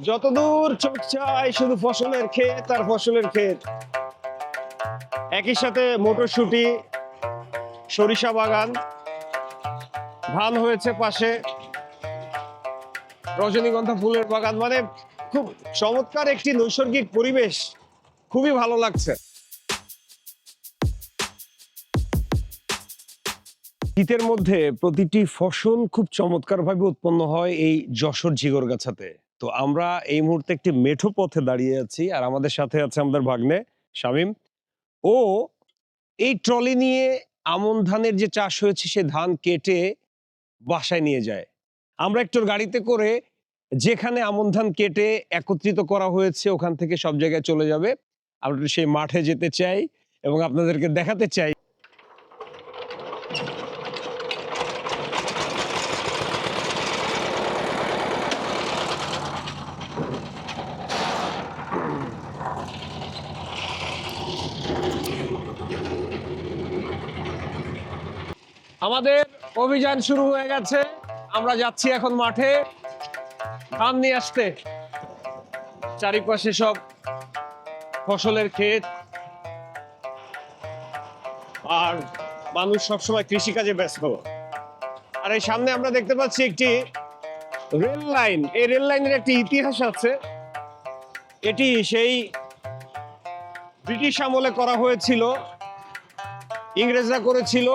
যতদূর চোখ চায় শুধু ফসলের ক্ষেত আর ফসলের ক্ষেত। একই সাথে মটরশুটি, সরিষা বাগান, ধান হয়েছে পাশে। রজনীগন্ধা ফুলের বাগান মানে খুব চমৎকার একটি নৈসর্গিক পরিবেশ। খুবই ভালো লাগছে। শীতের মধ্যে প্রতিটি ফসল খুব চমৎকারভাবে উৎপন্ন হয় এই যশোর জিগরগাছাতে তো আমরা এই মুহূর্তে একটি মেঠো পথে দাঁড়িয়ে আছি আর আমাদের সাথে আছে আমাদের ভাগ্নে, শামীম। ও এই ট্রলি নিয়ে আমন ধানের যে চাষ হয়েছে, সে ধান কেটে বাসায় নিয়ে যায়। আমরা একটু গাড়িতে করে যেখানে আমন ধান কেটে একত্রিত করা হয়েছে, ওখান থেকে সব জায়গায় চলে যাবে। আমরা সেই মাঠে যেতে চাই এবং আপনাদেরকে দেখাতে চাই। আমাদের অভিযান শুরু হয়ে গেছে। আমরা যাচ্ছি এখন মাঠে। ধান নিয়ে আসতে। চারিপাশে সব ফসলের ক্ষেত। আর মানুষ সবসময় কৃষিকাজে ব্যস্ত। আর এই সামনে আমরা দেখতে পাচ্ছি একটি রেল লাইন। এই রেল লাইনের একটি ইতিহাস আছে। এটি সেই ব্রিটিশ আমলে করা হয়েছিল। ইংরেজরা করেছিল।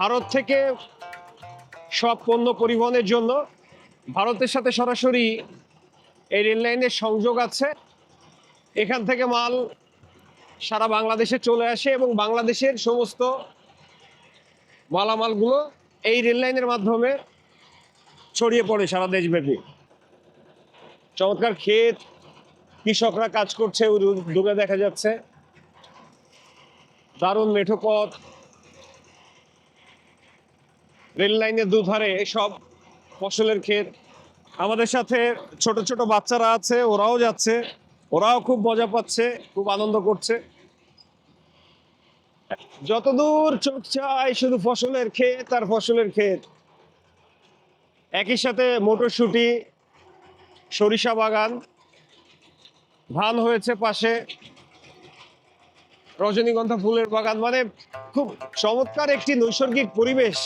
ভারত থেকে সব পণ্য পরিবহনের জন্য ভারতের সাথে সরাসরি এই রেললাইনের সংযোগ আছে। এখান থেকে মাল সারা বাংলাদেশে চলে আসে এবং বাংলাদেশের সমস্ত মালামালগুলো এই রেললাইনের মাধ্যমে ছড়িয়ে পড়ে সারা দেশব্যাপী। চমৎকার ক্ষেত, কৃষকরা কাজ করছে, দূরে দেখা যাচ্ছে। দারুণ মেঠো পথ। রেল লাইনের দুধারে সব ফসলের ক্ষেত। আমাদের সাথে ছোট ছোট বাচ্চারা আছে, ওরাও যাচ্ছে। ওরাও খুব মজা পাচ্ছে, খুব আনন্দ করছে। যতদূর চোখ চায় শুধু ফসলের ক্ষেত আর ফসলের ক্ষেত। একই সাথে মটরশুটি, সরিষা বাগান, ধান হয়েছে পাশে। রজনীগন্ধা ফুলের বাগান মানে খুব চমৎকার একটি নৈসর্গিক পরিবেশ।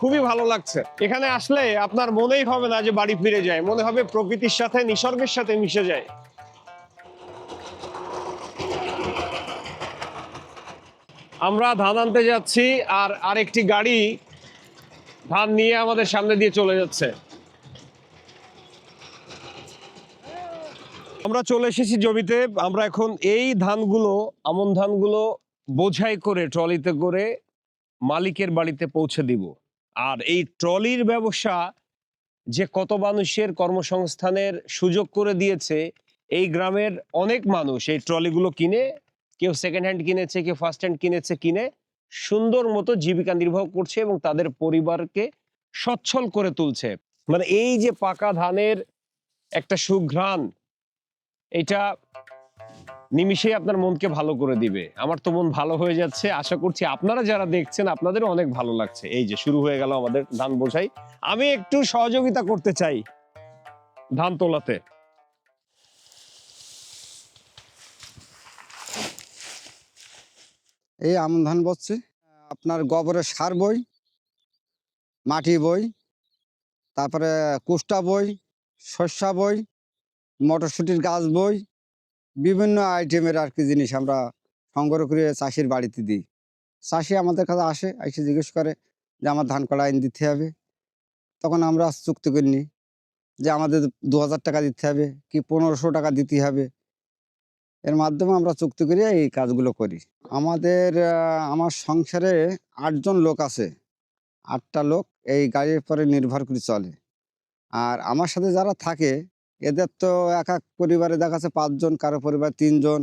খুবই ভালো লাগছে। এখানে আসলে আপনার মনেই হবে না যে বাড়ি ফিরে যায়। মনে হবে প্রকৃতির সাথে, নিসর্গের সাথে মিশে যায়। আমরা ধান আনতে যাচ্ছি আর আরেকটি গাড়ি ধান নিয়ে আমাদের সামনে দিয়ে চলে যাচ্ছে। আমরা চলে এসেছি জমিতে। আমরা এখন এই ধানগুলো, আমন ধানগুলো বোঝাই করে, ট্রলিতে করে মালিকের বাড়িতে পৌঁছে দিব। আর এই ট্রলির ব্যবসা যে কত মানুষের কর্মসংস্থানের সুযোগ করে দিয়েছে, এই গ্রামের অনেক মানুষ এই ট্রলিগুলো কিনে, কেউ সেকেন্ড হ্যান্ড কিনেছে, কেউ ফার্স্ট হ্যান্ড কিনেছে, কিনে সুন্দর মতো জীবিকা নির্বাহ করছে এবং তাদের পরিবারকে সচ্ছল করে তুলছে। মানে এই যে পাকা ধানের একটা সুঘ্রাণ, এটা নিমিষেই আপনার মনকে ভালো করে দিবে। আমার তো মন ভালো হয়ে যাচ্ছে। আশা করছি আপনারা যারা দেখছেন, আপনাদেরও অনেক ভালো লাগছে। এই যে শুরু হয়ে গেল আমাদের ধান বোঝাই। আমি একটু সহযোগিতা করতে চাই ধান তোলাতে। এই আমন ধান বসছে আপনার গোবরের সার বই, মাটি বই, তারপরে কুষ্টা বই, শস্যা বই, মটরশুঁটির গাছ বই বিভিন্ন আইটেমের আর কি জিনিস আমরা সংগ্রহ করে চাষির বাড়িতে দিই। চাষি আমাদের কাছে আসে, এসে জিজ্ঞেস করে যে আমার ধান কড়া আইন দিতে হবে। তখন আমরা চুক্তি করে নিই যে আমাদের দু হাজার টাকা দিতে হবে কি পনেরোশো টাকা দিতে হবে। এর মাধ্যমে আমরা চুক্তি করে এই কাজগুলো করি। আমাদের আমার সংসারে আটজন লোক আছে। আটটা লোক এই গাড়ির পরে নির্ভর করে চলে। আর আমার সাথে যারা থাকে এদের তো এক এক পরিবারে দেখা যাচ্ছে পাঁচজন, কারও পরিবার তিনজন,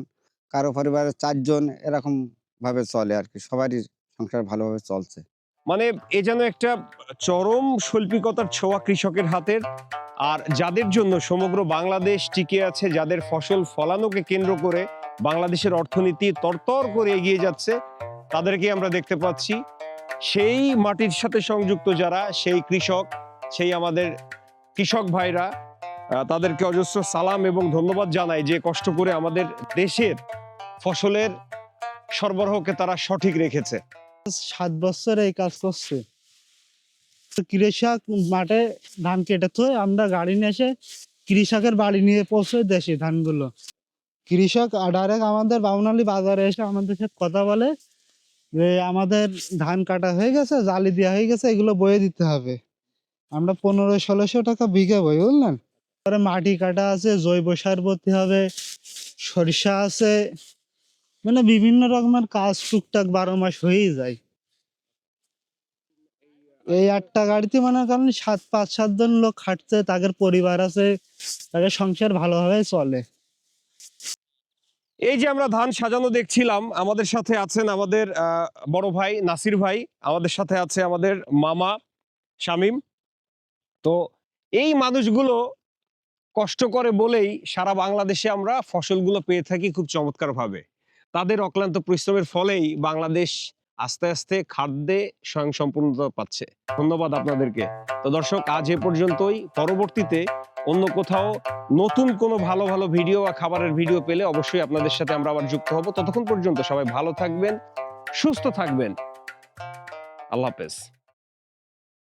কারও পরিবারে চারজন, এরকম ভাবে চলে আর কি। সবারই সংসার ভালোভাবে চলছে। মানে এ যেন একটা চরম শৈল্পিকতার ছোঁয়া কৃষকের হাতের। আর যাদের জন্য সমগ্র বাংলাদেশ টিকে আছে, যাদের ফসল ফলানোকে কেন্দ্র করে বাংলাদেশের অর্থনীতি তরতর করে এগিয়ে যাচ্ছে তাদেরকে আমরা দেখতে পাচ্ছি। সেই মাটির সাথে সংযুক্ত যারা, সেই কৃষক, সেই আমাদের কৃষক ভাইরা তাদেরকে অজস্র সালাম এবং ধন্যবাদ জানাই যে কষ্ট করে আমাদের দেশের ফসলের সরবরাহকে তারা সঠিক রেখেছে। সাত বছর এই কাজ করছে। তো কৃষক মাঠে ধান কেটে থয়ে আমরা গাড়ি নিয়ে এসে কৃষকের বাড়ি নিয়ে পৌঁছে দেশি ধানগুলো। কৃষক ডাইরেক্ট আমাদের বাউনালি বাজারে এসে আমাদের সাথে কথা বলে যে আমাদের ধান কাটা হয়ে গেছে, জালি দেওয়া হয়ে গেছে, এগুলো বয়ে দিতে হবে। আমরা পনেরো, ষোলোশো টাকা বিঘে বই বুঝলেন? পরে মাটি কাটা আছে, জৈব সার ভর্তি হবে, সরিষা আছে মানে বিভিন্ন রকমের কাজ টুকটাক বারো মাস হয়েই যায়। এই আটটা গাড়িতে মনে করেন সাত, পাঁচ সাতজন লোক খাটছে তাদের পরিবার আছে, তাদের সংসার ভালোভাবে চলে। এই যে আমরা ধান সাজানো দেখছিলাম, আমাদের সাথে আছেন আমাদের বড় ভাই নাসির ভাই, আমাদের সাথে আছে আমাদের মামা শামীম। তো এই মানুষগুলো কষ্ট করে বলেই সারা বাংলাদেশে আমরা ফসলগুলো পেয়ে থাকি খুব চমৎকারভাবে। তাদের অক্লান্ত পরিশ্রমের ফলেই বাংলাদেশ আস্তে আস্তে খাদ্যে স্বয়ংসম্পূর্ণতা পাচ্ছে। ধন্যবাদ আপনাদেরকে। তো দর্শক, আজ এ পর্যন্তই। পরবর্তীতে অন্য কোথাও নতুন কোনো ভালো ভালো ভিডিও বা খাবারের ভিডিও পেলে অবশ্যই আপনাদের সাথে আমরা আবার যুক্ত হব। ততক্ষণ পর্যন্ত সবাই ভালো থাকবেন, সুস্থ থাকবেন। আল্লাহ হাফেজ।